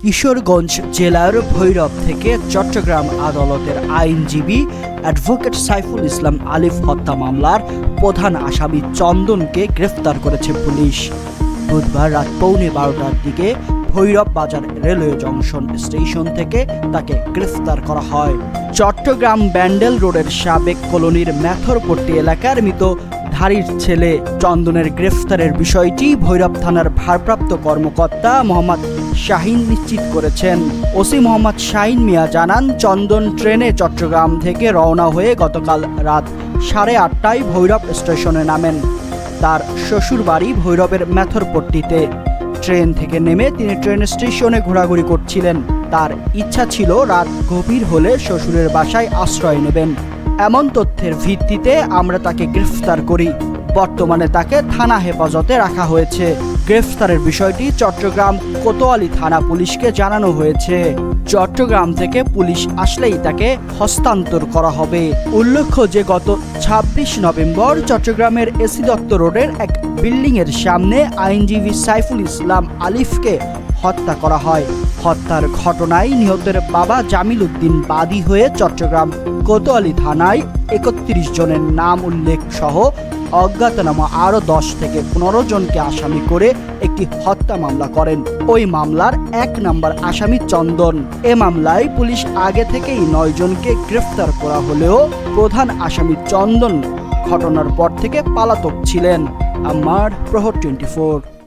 কিশোরগঞ্জ জেলার ভৈরব থেকে চট্টগ্রাম আদালতের আইনজীবী অ্যাডভোকেট সাইফুল ইসলাম আলিফ হত্যা মামলার প্রধান আসামি চন্দনকে গ্রেফতার করেছে পুলিশ। বুধবার রাত পৌনে বারোটার দিকে ভৈরব বাজার রেলওয়ে জংশন স্টেশন থেকে তাকে গ্রেফতার করা হয়। চট্টগ্রাম ব্যান্ডেল রোডের সাবেক কলোনির ম্যাথরপট্টি এলাকার মৃত ধারীর ছেলে চন্দনের গ্রেফতারের বিষয়টি ভৈরব থানার ভারপ্রাপ্ত কর্মকর্তা মোহাম্মদ শাহিন নিশ্চিত করেছেন। ওসি মোহাম্মদ শাহিন মিয়া জানান, চন্দন ট্রেনে চট্টগ্রাম থেকে রওনা হয়ে গতকাল রাত সাড়ে আটটায় ভৈরব স্টেশনে নামেন। তার শ্বশুর বাড়ি ভৈরবের ম্যাথরপট্টিতে ট্রেন থেকে নেমে তিনি ট্রেন স্টেশনে ঘোরাঘুরি করছিলেন। তার ইচ্ছা ছিল রাত গভীর হলে শ্বশুরের বাসায় আশ্রয় নেবেন। এমন তথ্যের ভিত্তিতে আমরা তাকে গ্রেফতার করি। বর্তমানে তাকে থানা হেফাজতে রাখা হয়েছে। গ্রেফতারের বিষয়টি চট্টগ্রাম কোতোয়ালি থানা পুলিশকে জানানো হয়েছে। চট্টগ্রাম থেকে পুলিশ আসলেই তাকে হস্তান্তর করা হবে। উল্লেখ্য যে গত ছাব্বিশ নভেম্বর চট্টগ্রামের এসি দত্ত রোডের এক বিল্ডিংয়ের সামনে আইনজীবী সাইফুল ইসলাম আলিফকে হত্যা করা হয়। হত্যার ঘটনায় নিহতের বাবা জামিল উদ্দিন বাদী হয়ে চট্টগ্রাম কোতোয়ালি থানায় একত্রিশ জনের নাম উল্লেখ সহ অজ্ঞাতনামা আরও দশ থেকে পনেরো জনকে আসামি করে একটি হত্যা মামলা করেন। ওই মামলার এক নম্বর আসামি চন্দন। এ মামলায় পুলিশ আগে থেকেই নয় জনকে গ্রেফতার করা হলেও প্রধান আসামি চন্দন ঘটনার পর থেকে পালাতক ছিলেন। আমার প্রহর টোয়েন্টি ফোর।